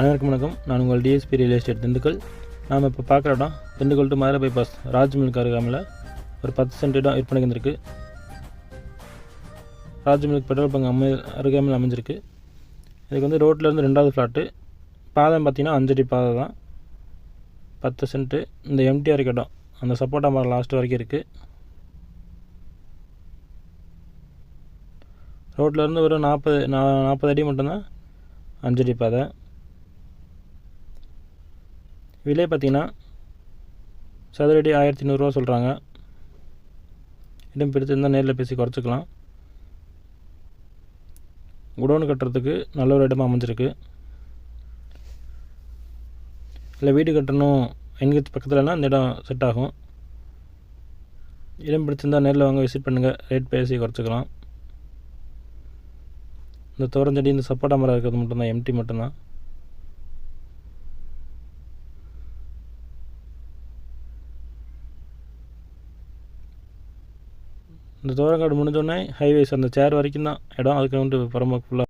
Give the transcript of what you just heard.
அனைவருக்கும் வணக்கம். நான் உங்கள் டிஎஸ்பி ரியல் எஸ்டேட் திண்டுக்கல். நாம் இப்போ பார்க்குற இடம் திண்டுக்கல் டு மதுரை பைபாஸ் ராஜ்மில்க் அருகாமையில் ஒரு பத்து சென்ட் இடம் விற்பனைக்கு வந்திருக்கு ராஜ்மில்க் பெட்ரோல் பங்க் அமை அருகாமையில் அமைஞ்சிருக்கு. இதுக்கு வந்து ரோட்லேருந்து ரெண்டாவது ஃப்ளாட்டு பாதம் பார்த்தீங்கன்னா அஞ்சடி பாதை தான். பத்து சென்ட்டு இந்த எம்டிஆர் இடம். அந்த சப்போட்டா மரம் லாஸ்ட் வரைக்கும் இருக்குது ரோட்லேருந்து ஒரு நாற்பது நா நாற்பது அடி மட்டும்தான் அஞ்சடி பாதை. விலை பார்த்தீங்கன்னா சதுரடி ஆயிரத்தி நூறுரூவா சொல்கிறாங்க இடம் பிடிச்சிருந்தால் நேரில் பேசி குறைச்சிக்கலாம். குடோன் கட்டுறதுக்கு நல்ல ஒரு இடமாக அமைஞ்சிருக்கு. இல்லை வீடு கட்டணும் எங்கள் பக்கத்தில்னா இந்த இடம் செட் ஆகும். இடம் பிடிச்சிருந்தால் நேரில் வாங்க விசிட் பண்ணுங்கள் ரேட் பேசி குறைச்சிக்கலாம். இந்த தோரஞ்செடி இந்த சப்போட்டா மரம் இருக்கிறது மட்டும்தான் எம்டி மட்டும்தான். இந்த தோரங்காடு முடிஞ்சோடனே ஹைவேஸ் அந்த சேர் வரைக்கும் தான். இடம் அதுக்கு வந்துட்டு புறம்போக்கு ஃபுல்லாக